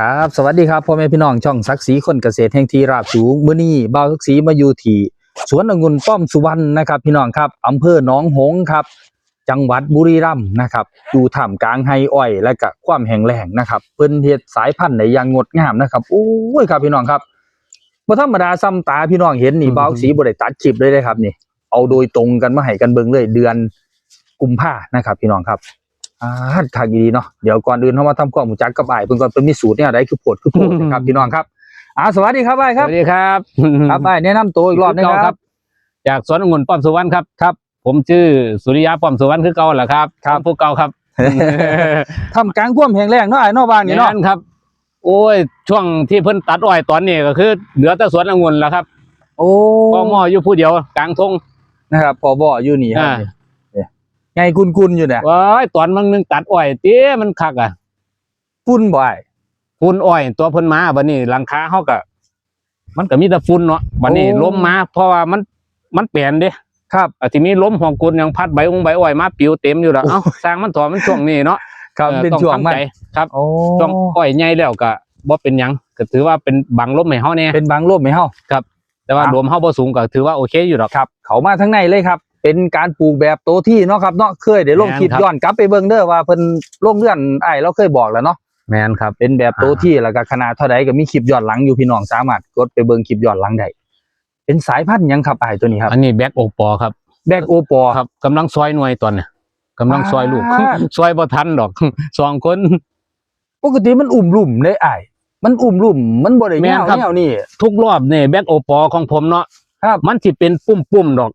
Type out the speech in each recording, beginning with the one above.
ครับสวัสดีครับพ่อแม่พี่น้องช่องศักดิ์ศรีคนเกษตรแห่งทีราบสูงมื้อนี้บ่าวศักดิ์ศรีมาอยู่ที่สวนองุ่นป้อมสุวรรณนะครับ พี่น้องครับอำเภอหนองหงส์ครับ จังหวัดบุรีรัมย์นะครับอยู่ท่ามกลางไฮอ้อยและก็ความแห้งแล้งนะครับเพิ่นเฮ็ดสายพันธุ์ได้อย่างงดงามนะครับโอ้ยครับพี่น้องครับบ่ธรรมดาซ้ำตาพี่น้องเห็นนี่อืมบ่าวศักดิ์ศรีบ่ได้ตัดคลิปเลยเลยครับนี่ เอาโดยตรงกันมาให้กันเบิ่งเลยเดือนกุมภานะครับ พี่น้องครับ อ่าคักดีเนาะเดี๋ยวก่อนอื่นเฮามาทำความรู้จักกับอ้ายเพิ่นก่อนเพิ่นมีสูตรเนี่ยอะไรคือโพดคือโพดนะครับพี่น้องครับอ่าสวัสดีครับอ้ายครับสวัสดีครับครับอ้ายแนะนำตัวอีกรอบหนึงเก่าครับ จากสวนองุ่นป้อมสุวรรณครับครับ ผมชื่อสุริยะป้อมสุวรรณคือเก่าแหละครับครับ ผู้เก่าครับทำกลางความแห้งแล้งเนาะอ้ายเนาะบ้านนี่เนาะนั่นครับ โอ้ยช่วงที่เพิ่นตัดอ้อยตอนนี้ก็คือเหลือแต่สวนองุ่นแล้วครับโอ้พ่อหมออยู่ผู้เดียวกลางทง นะครับพอบ่อยู่นี่ครับอ่านี่เนี่ย ไงกุนๆอยู่เนี่ยว้ายตอนมันนึงตัดอ้อยเตี้ยมันคักอะฝุ่นบ่อ้ายฝุ่นอ้อย ตัวเพิ่นมาบัดนี้หลังคาเฮาก็มันก็มีแต่ฝุ่นเนาะบัดนี้ลมมาเพราะว่ามันมันเปลี่ยนเด้ครับอะที่มีลมของกุนยังพัดใบองใบอ้อยมาปิวเต็มอยู่แล้วเอ้าสร้างมันถอนมันช่วงนี้เนาะครับออเป็นต้องช่วงทำมันใจครับโอ้ช่วงอ้อยใหญ่แล้วก็บ่เป็นหยังก็ถือว่าเป็นบังลมให้เฮาแน่เป็นบางลมให้เฮาแต่ว่าครับรวมเฮาบ่สูงก็ถือว่าโอเคอยู่ดอกครับ เขามาทั้งในเลยครับ เป็นการปลูกแบบโตที่เนาะครับเนาะเคยได้ลงแม่นคลิปครับย้อนกลับไปเบิ่งเด้อว่าเพิ่นลงเรื่องอ้ายเราเคยบอกแล้วเนาะแม่นครับเป็นแบบโตที่แล้วก็ขนาดเท่าใดก็มีคลิปย้อนหลังอยู่พี่น้องสามารถกดไปเบิ่งคลิปย้อนหลังได้เป็นสายพันธุ์หยังครับอ้ายตัวนี้ครับอันนี้แบ็กโอปอครับแบกโอปอครับกำลังซอยหน่วยตอนเนี่ยกำลังซอยลูกอ่าซอยบ่ทันดอกสองคนปกติมันอุ่มลุ่มได้อ้ายมันอุ่มลุ่มมันบ่ได้แม่ยานวครับแนวนี่ทุกรอบนี่แบ็กโอปอของผมเนาะครับมันสิเป็นปุ่มๆดอก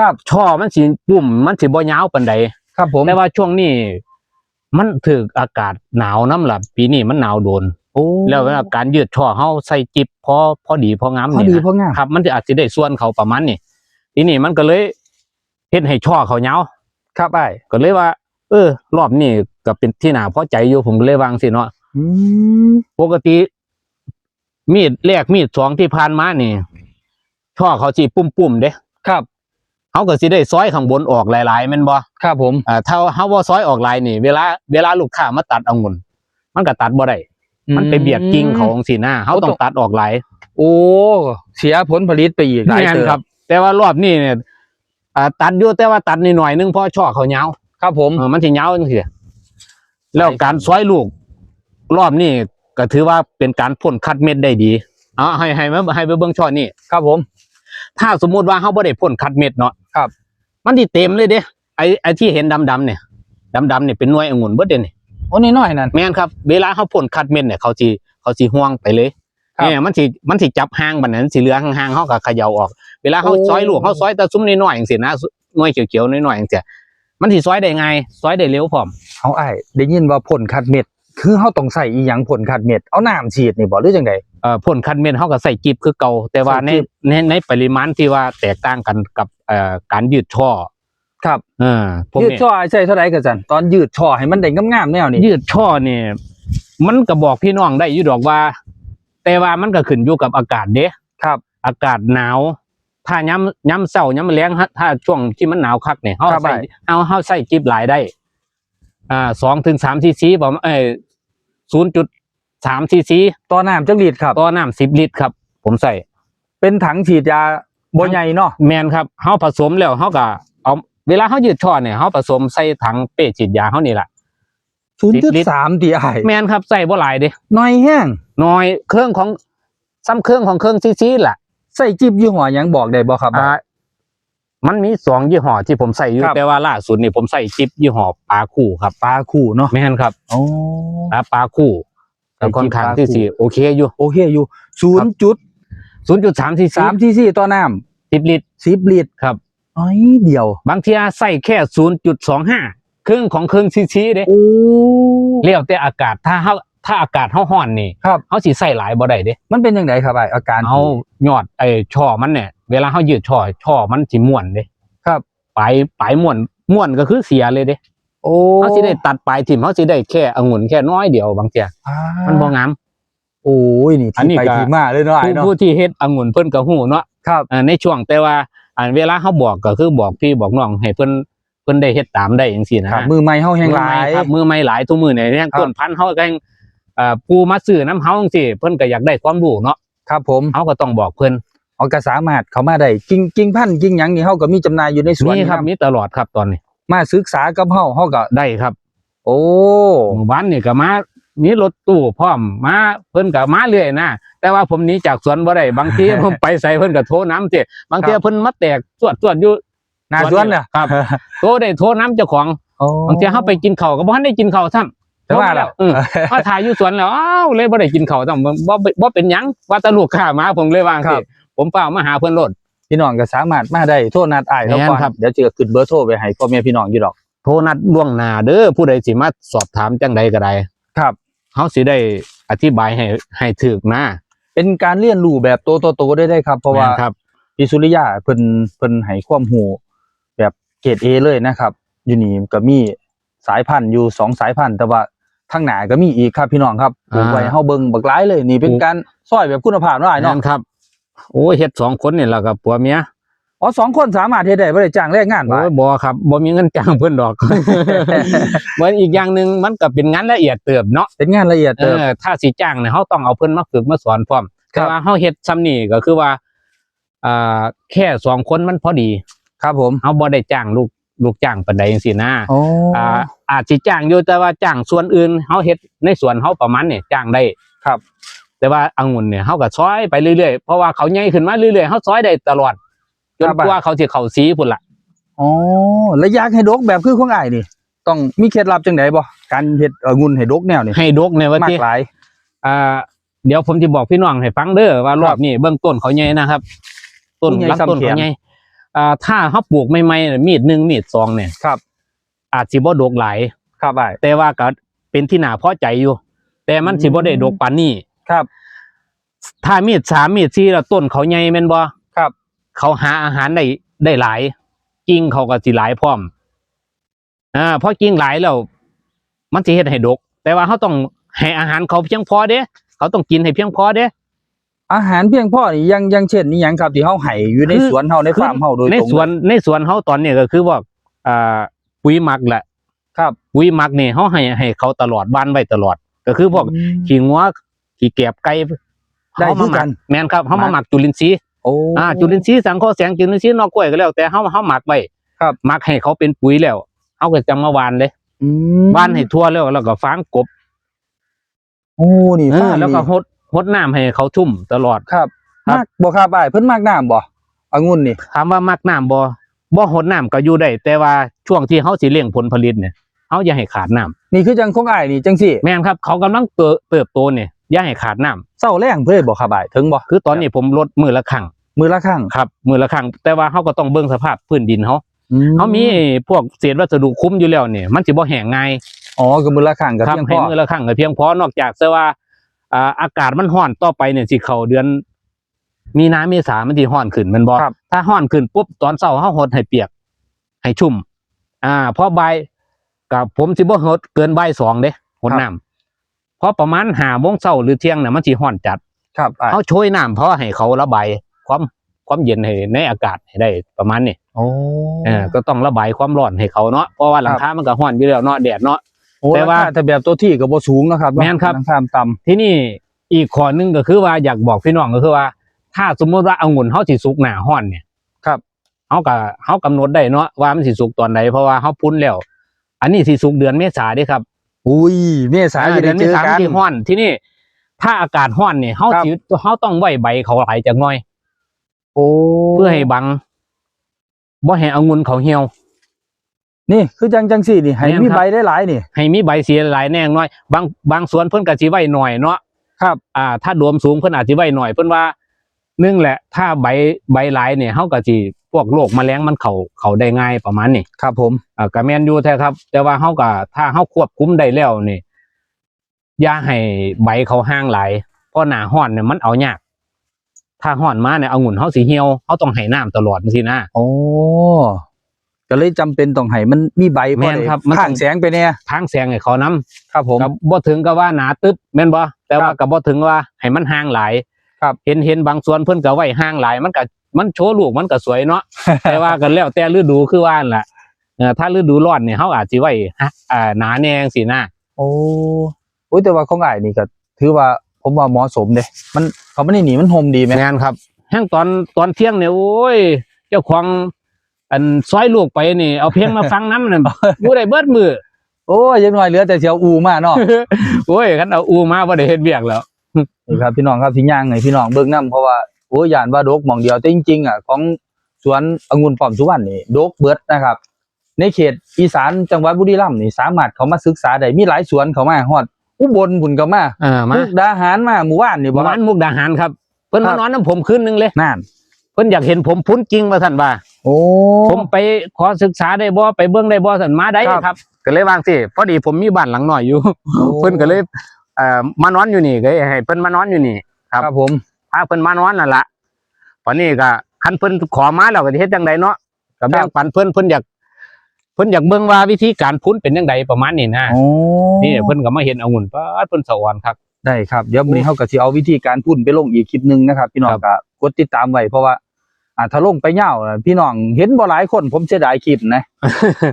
ครับช่อมันสิปุ่มมันสิบ่ยาวปานใดครับ ผมแต่ว่าช่วงนี้มันถึกอากาศหนาวน้ำล่ะปีนี้มันหนาวโดนโอ้แล้วเวลาการยืดช่อเฮาใส่จิบพอพอดีพองามพอนี่ดีนะพองามครับ มันจะอาจจะได้ส่วนเขาประมาณนี้ทีนี้มันก็เลยเฮ็ดให้ช่อเขายาวครับอ้ายก็เลยว่า เออ รอบนี้ก็เป็นที่น่าพอใจอยู่ผมก็เลยวางสิเนาะอืมปกติ มีดแรกมีดสองที่ผ่านมานี่ช่อเขาสิปุ่มๆเด้ครับ เขาก็สิได้ซอยข้างบนออกหลายๆแม่นบ่ครับผมอ่าถ้าเฮาบ่ซอยออกหลายนี่ เวลาเวลาลูกค้ามาตัดองุ่นมันก็ตัดบ่ได้มันไปเบียดกิ่งเขาจังซี่นะเขาต้องตัดออกหลายโอ้เสียผลผลิตไปอีกหลายแม่นเติครับ แต่ว่ารอบนี้เนี่ยอ่าตัดอยู่แต่ว่าตัดนิดหน่อยนึงเพราะช่อเขายาวครับผมเออมันสิยาวจังซี่แล้วการซอยลูก รอบนี้ก็ถือว่าเป็นการพ่นคัดเม็ดได้ดีเอาให้ให้มาให้ไปเบิ่งช่อนี้ครับผม ถ้าสมมุติว่าเฮาบ่ได้พ่นคัดเม็ดเนาะ ครับ มันสิเต็มเลยเด้ไอ้ไอ้ที่เห็นดำๆเนี่ยดำๆเนี่ยเป็นหน่วยองุ่นเบิดเด้นี่โอ้นี่น้อยนั่นแม่นครับ เวลาเขาพ่นคัดเม็ดเนี่ยเขาสิเขาสิห่วงไปเลยครับเนี่ยมันสิมันสิจับห่างบัดนั้นสิเหลือห่างๆเขาก็เขย่าออก เวลาเขาโอ้ซอยลูกเขาซอยแต่ซุ้มน้อยๆอย่างสินะหน่วยเขียวๆน้อยๆอย่างเสียมันสิซอยได้ไงายซอยได้เร็วพร้อมเอาอ้ายได้ยินว่าผลคัดเม็ด คือเฮาต้องใส่อีหยังผลคัดเม็ดเอาน้ำฉีดนี่บ่หรือจังได เอ่อพ่นคัดเม็ดเขาก็ใส่จิบคือเก่า แต่ว่าใส่ในจิ๊บ ในในปริมาณที่ว่าแตกต่างกันกับเอ่อการยืดช่อครับ เออพวกยืดนี้ช่อใส่เท่าใดก็จันตอนยืดช่อให้มันได้งามๆแนวนี้ยืดช่อเนี่ยมันก็บอกพี่น้องได้อยู่ดอกว่า แต่ว่ามันก็ขึ้นอยู่กับอากาศเด้ ครับ อากาศหนาว ถ้าย้ำย้ำเศร้าย้ำแรงฮะถ้าช่วงที่มันหนาวคักเนี่ยเขาครับใส่ได้เอาเขาใส่จิบหลายได้ อ่าสองถึงสามซีซีประมาณเออศูนย์จุด สามซีซีต่อน้ำจักลิตรครับต่อน้ำสิบลิตรครับ ผมใส่ เป็นถังฉีดยาบ่ใหญ่เนาะแมนครับเขาผสมแล้วเขาก็เอาเวลาเขายืดช่อเนี่ยเขาผสมใส่ถังเป้ฉีดยาเขานี่แหละ0.3ที่อ้ายแมนครับใส่บ่หลายเด้น้อยแห้งน้อยเครื่องของซ้ำเครื่องของเครื่องซีซีแหละใส่จิบยี่ห้อหยังบอกได้บ่ครับอ่ามันมีสองยี่ห้อที่ผมใส่อยู่ครับแต่ว่าล่าสุดนี่ผมใส่จิบยี่ห้อปลาคู่ครับปลาคู่เนาะแม่นครับโอ้ปลาปลาคู่ใส่ ก็ค่อนข้างจิ๊บปลาคู่ที่สี่โอเคอยู่โอเคอยู่ครับ0.3ศูนย์จุดสามซีซีซีซีต่อน้ำสิบลิตร10ลิตรครับน้อยเดียว บางทีใส่แค่ศูนย์จุดสองห้าเครื่องของเครื่องซีซีเด้โอ้เรียวแต่อากาศถ้าเฮาถ้าอากาศเฮาร้อนนี่ครับเฮาสิใส่หลายบ่ได้เด้ มันเป็นยังไงครับไอ้อาการเอายอดไอ้ช่อมันเนี่ยเวลาเฮายืดช่อช่อมันสิม่วนเด้ครับปลายปลายม่วนม่วนก็คือเสียเลยเด้ โอ้เขาสิได้ตัดปลายถิ่มเขาสิได้แค่องุ่นแค่น้อยเดียวบางเทียอ่ามันบ่งามโอ้ยนี่อันที่นี้ไปก็ที่มาเลยเนาะไอ้ผู้เนาะผู้ที่เฮ็ดองุ่นเพิ่นก็ฮู้เนาะครับอ่าในช่วงแต่ว่าอันเวลาเขาบอกก็คือบอกพี่บอกน้องให้เพิ่นเพิ่นได้เฮ็ดตามได้จังซี่นะครับมือใหม่เฮาแห่งหลายครับมือใหม่หลายทุกมือเนี่ยแห่งครับต้นพันธุ์เฮาก็แห่งอ่าผู้มาซื้อน้ำเฮาจังซี่เพิ่นก็อยากได้ความรู้เนาะครับผมเฮาก็ต้องบอกเพิ่นเอาก็สามารถเข้ามาได้กิ่งกิ่งพันธุ์กิ่งหยังนี่เฮาก็มีจำหน่ายอยู่ในสวนมีครับนะมีตลอดครับตอนนี้ มาศึกษากับเฮาเฮาก็ได้ครับ โอ้หมู่บ้านนี่ก็มามีรถตู้พร้อมมาเพิ่นก็มาเรื่อยนะแต่ว่าผมหนี้จากสวนบ่ได้บางที ผมไปใส่เพิ่นก็โทรน้ำติบางทีเพิ่นมาแตกสวดสวดอยู่หน้าสวนน่ะครับโทรได้โทรน้ำเจ้าของโอ้บางทีเฮาไปกินข้าวก็บ่ทันได้กินข้าวซ้ำแต่ว่าแล้วเออมาถ่ายอยู่สวนแล้วอ้าวเลยบ่ได้กินข้าวซ้ำบ่บ่บ่เป็นหยังว่าแต่ลูกค้ามาผมเลยว่าครัสิบผมเปล่ามาหาเพิ่นโลด พี่น้องก็สามารถมาได้โทรนัดอ้ายแล้วแม่นก่อนครับเดี๋ยวจะขึ้นเบอร์โทรไปให้พ่อแม่พี่น้องอยู่ดอก โทรนัดล่วงหน้าเด้อผู้ใดสิมาสอบถามจังใดก็ได้ครับเฮาสิได้อธิบายให้ให้ถูกนะเป็นการเรียนรู้แบบโตโตๆได้ได้ครับ เพราะว่าแม่นครับพี่สุริยาเพิ่นเพิ่นให้ความรู้แบบเกรด A เลยนะครับอยู่นี่ก็มีสายพันธุ์อยู่สองสายพันธุ์แต่ว่าทางหน้าก็มีอีกครับพี่น้องครับปลูกไว้อ่าเฮาเบิ่งบักหลายเลย นี่เป็นปลูกการซอยแบบคุณภาพเนาะอ้ายเนาะนั่นครับ โอ้ยเฮ็ดสองคนนี่แหละกับผัวเมียอ๋อสองคนสามารถเฮ็ดได้บ่ได้จ้างแรงงานบ่โอ้ยบ่ครับบ่มีเงินจ้างเพิ่นดอกเหมือนอีกอย่างหนึ่งมันก็เป็นงานละเอียดเติบเนาะเป็นงานละเอียดเอเติบอถ้าสิจ้างเนี่ยเฮาต้องเอาเพิ่นมาฝึกมาสอนพร้อมครัแต่บว่าเฮาเฮ็ดซ้ำนี่ก็คือว่าอ่าแค่สองคนมันพอดี ครับผมเฮาบ่ได้จ้างลูกลูกจ้างปานใดจังซี่นะโอ้อ่าอาจสิจ้างอยู่แต่ว่าจ้างส่วนอื่นเฮาเฮ็ดในส่วนเฮาประมาณนี่จ้างได้ครับ แต่ว่าองุ่นเนี่ยเฮาก็ซอยไปเรื่อยๆเพราะว่าเขาใหญ่ขึ้นมาเรื่อยๆเฮาซอยได้ตลอดจนกว่าเขาสิเข้าสีพุ่นล่ะอ๋อแล้วอยากให้ดกแบบคือของอ้ายนี่ต้องมีเคล็ดลับจังไดบ่การเฮ็ดองุ่นให้ดกแนวนี่ให้ดกเนี่ยว่ามาติกหลายอ่าเดี๋ยวผมจะบอกพี่น้องให้ฟังเด้อว่ารอบนี้เบื้องต้นเขาใหญ่นะครับ ต้นใหญ่ลำต้นซ้ำแขนเขาใหญ่อ่าถ้าเขาปลูกใหม่ๆเนี่ยมีดหนึ่งมีดสองเนี่ยครับ อาจสิบ่ดกหลายครับอ้ายแต่ว่าก็เป็นที่น่าพอใจอยู่ แต่มันสิบ่ได้ดกปานนี้ ครับ ถ้ามีดสามมีดสี่แล้วต้นเขาใหญ่แม่นบ่ครับ เขาหาอาหารได้ได้หลายกิ่งเขาก็สิหลายพร้อมอ่าเพราะกิ่งหลายแล้ว มันสิเฮ็ดให้ดก แต่ว่าเขาต้องให้อาหารเขาเพียงพอเด้เขาต้องกินให้เพียงพอเด้อาหารเพียงพอนี่ยังยังเช่นนี่หยังครับที่เฮาให้อยู่ในคือสวนเฮาในคือฟาร์มเฮาโดยในตรงสวนในสวนเขาตอนนี้ก็คือว่าอ่าปุ๋ยหมักแหละครับปุ๋ยหมักนี่เขาให้ให้เขาตลอดบ้านไว้ตลอด ก็คือพวกขี้งัว ขี้แกบไก่ได้เขาคืมาอหกัมักนแม่นครับเขาหมัมากหมักจุลินทรีย์โอ้อ่าจุลินทรีย์สังเคราะห์แสงจุลินทรีย์นอกกล้วยก็แล้วแต่เขาเขาหมักไว้ครับหมักให้เขาเป็นปุ๋ยแล้วเขาก็จะมาหวานเลยอืมหวานให้ทั่วแล้วแล้วก็ฟางกบโอ้นี่เอฟาอร์มแล้วก็นี่หดหดน้ำให้เขาชุ่มตลอดครับครับมากบ่ครับอ้ายเพิ่นมากน้ำบ่องุ่นนี่ถามว่ามักน้ำบ่บ่หดน้ำก็อยู่ได้แต่ว่าช่วงที่เขาสิเลี้ยงผลผลิตเนี่ยเขาอย่าให้ขาดน้ำนี่คือจังของอ้ายนี่จังซี่แม่นครับ เขากำลังเติบเติบโตเนี่ย อย่าให้ขาดน้ำเศร้าแรงเพิ่นบ่ครับอ้ายถึงบ่คือตอนนี้ผมลดมือละครั้งมือละครั้งครับ มือละครั้งแต่ว่าเขาก็ต้องเบิ่งสภาพพื้นดินเขาอืเขามีพวกเศษวัสดุคุ้มอยู่แล้วเนี่ยมันสิบ่แห้งง่ายอ๋อก็มือละครั้งก็ครับเพียงพให้อมือละครั้งก็เพียงพอนอกจากแต่ว่าอ่าอากาศมันร้อนต่อไปเนี่ยสิเข้าเดือน มีนาเมษามันสิร้อนขึ้นแมันบ่ครับถ้าร้อนขึ้นปุ๊บตอนเช้าเฮาหดให้เปียก ให้ชุ่ม อ่าพอบ่ายกับผมสิบ่หดเกินบ่ายสองเด้หดน้ำเพราะประมาณ5โมงเช้าหรือเที่ยงน่ะมันสิร้อนจัดครับอ้ายเขาโชยน้ำเพราะให้เขาระบายความความเย็นให้ในอากาศให้ได้ประมาณนี้โอ้เออก็ต้องระบายความร้อนให้เขาเนาะเพราะว่าหลังคามันก็ร้อนอยู่แล้วเนาะแดดเนาะ โอ้แต่แต่ว่าว่าแต่แบบตัวที่ก็บ่สูงเนาะครับเนาะแม่นครับหลังคาต่ำ ที่นี่อีกข้อหนึงก็คือว่าอยากบอกพี่น้องก็คือว่า ถ้าสมมติว่าองุ่นเฮาสิสุกหน้าร้อนเนี่ยครับเฮาก็เฮากำหนดได้เนาะว่ามันสิสุกตอนใดเพราะว่าเฮาพุ้นแล้ว อันนี้สิสุกเดือนเมษาเด้ครับ อุ้ยเมษาอ่าจะเดืได้อนเมเจอษากันที่ร้อนที่นี่ ถ้าอากาศร้อนเนี่ยเฮาครับ สิเฮาต้องไว้ใบเขาหลายจักหน่อย โอ้เพื่อให้บังบ่ให้องุ่นเขาเหี่ยว นี่คือจังจังสี่นี่ให้แม่นมีครับใบได้หลายนี่ ให้มีใบสีหลายแน่น้อย บางบางสวนเพิ่นก็สิไว้หน่อยเนาะครับ อ่า ถ้าโดมสูงเพิ่นอาจสิไว้หน่อยเพิ่นว่าห นึ่งแหละถ้าใบใบหลายเนี่ยเฮาก็สิพวกโรคแมลงมันเข้าเข้าได้ง่ายประมาณนี้ครับ ผมอ่าก็แม่นอยู่แท้ครับ แต่ว่าเฮาก็ถ้าเฮาควบคุมได้แล้วนี่อย่าให้ใบเขาห่างหลายเพราะหน้าร้อนเนี่ยมันเอายากถ้าร้อนมาเนี่ยเอางุ่นเฮาสิเหี่ยวเฮาต้องให้น้ำตลอดจังซี่นะโอ้ก็เลยจำเป็นต้องให้มันมีใบแม่นครับมันข้างแสงไปเนี่ยทางแสงให้เขานํครับผมก็บ่ถึงกับว่าหนาตึ๊บแม่นบ่แต่ว่าครับก็บ่ถึงว่าให้มันห่างหลาย ครับเห็นเห็นบางส่วนเพิ่นก็ไว้ห่างหลาย มันก็มันโชว์ลูกมันก็สวยเนาะแต่ว่ากันแล้วแต่ฤดูคือว่านั่นล่ะเออถ้าฤดูร้อนเนี่ยเฮาอาจสิไว้ฮะอ่าหนาแน่จังซี่นะโอ้โอ้ยแต่ว่าของอ้ายนี่ก็ถือว่าผมว่าเหมาะสมเด้มันเขาไม่ได้หนีมันโฮมดีไหมแม่นครับแห้งตอนตอนเที่ยงเนี่ยโอ้ย เจ้าของอันซอยลูกไปนี่เอาเพลงมาฟังน้ำนั่นบ่ได้เบิดมือโอ้ยยังน้อยเหลือแต่เสียวอูมาเนาะโอ้ยคันเอาอูมาบ่ได้เฮ็ดเวียกแล้ว นี่ครับพี่น้องครับที่ย่างไงพี่น้องเบิ่งนํเพราะว่าโอ้ยย่านว่าดกหมองเดียวแต่จริงๆอะของสวนองุ่นป้อมสุวรรณนี่ดกเบิดนะครับ ในเขตอีสานจังหวัดบุรีรัมย์นี่สามารถเขามาศึกษาได้มีหลายสวนเขามาฮอดอุบลพุ่นก็มาเออมามุกดาหารมาหมู่บ้านนี่ปบ่ระคมารัณบมุกดาหารครับเพิ่นครัมาบนอนน้ำผมคืนนึงเลยนั่นเพิ่นอยากเห็นผมพุ้นจริงว่าท่านว่า โอ้ ผมไปขอศึกษาได้บ่ไปเบิ่งได้บ่ท่านมาได้ครับ ครับ ก็เลยวางสิพอดีผมมีบ้านหลังน้อยอยู่ เพิ่นก็เลยเอ่อมานอนอยู่นี่ก็ให้เพิ่นมานอนอยู่นี่ ครับครับผมพาเพิ่นมานอนนั่นล่ะตอนนี้ก็คันเพิ่นขอมาแล้วก็สิเฮ็ดจังไดเนาะก็แบ่งปันเพิ่นเพิ่นอยากเพิ่นอยากเบิ่งว่าวิธีการพุ้นเป็นจังไดประมาณนี้นะโอ้นี่เพิ่นก็มาเห็นเอางุ่นป้าดเพิ่นสะอ่อนครับ ได้ครับเดี๋ยวมื้อนี้เฮาก็สิเอาวิธีการพุ่นไปลงอีกคลิปหนึงนะครับ พี่น้องครับก็กดติดตามไว้เพราะว่าอ่าถ้าลงไปยาวน่ะพี่น้องเห็นบ่หลายคนผมเสียดายคลิปนะ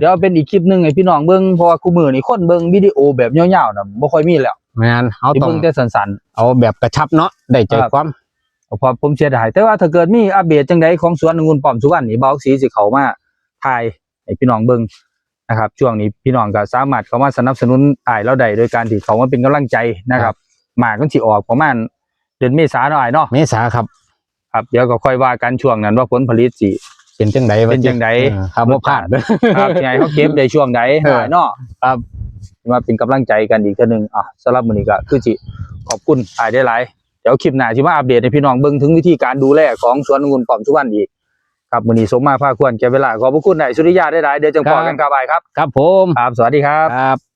เดี๋ยวเอาเป็นอีกคลิปหนึงให้พี่น้องเบิ่งเพราะว่าคู่มือนี่คนเบิ่งวิดีโอแบบยาวๆน่ะบ่ค่อยมีแล้วแม่นเฮาที่ต้องเบิ่งแต่สั้นเอาแบบกระชับเนาะได้ใจครับความๆเพราะผมเสียดายแต่ว่าถ้าเกิดมีอัปเดตจังใดของสวนองุ่นป้อมสุวรรณนี่เบาสีสิเข้ามาถ่ายให้พี่น้องเบิ่งนะครับ ช่วงนี้พี่น้องก็สามารถเข้ามาสนับสนุนอ้ายเราได้โดยการที่เขามาเป็นกำลังใจนะครับหมากมันสิออกประมาณเดือนเมษาเนาะอ้ายเนาะ เมษาครับ ครับเดี๋ยวก็ค่อยว่ากันช่วงนั้นว่าผลผลิตสิ เป็นจังไดวะเป็นจังใด เออครับบ่พลาดเด้อ ครับยังไงเขาเก็บได้ช่วงใดเออ หายเนาะครับ มาเป็นกำลังใจกันอีกเทื่อหนึงอะสำหรับมื้อนี้ก็คือสิขอบคุณอายได้หลายเดี๋ยวคลิปหน้าสิมาอัปเดตให้พี่น้องเบิ่งถึงวิธีการดูแลของสวนองุ่นป้อมสุวรรณอีกครับมื้อนี้สมมาภาควรแก่เวลาขอบพระคุณนายสุริยาได้หลายเดี๋ยวจังพอกันครับอายครับ ครับผมครับสวัสดีครับครับ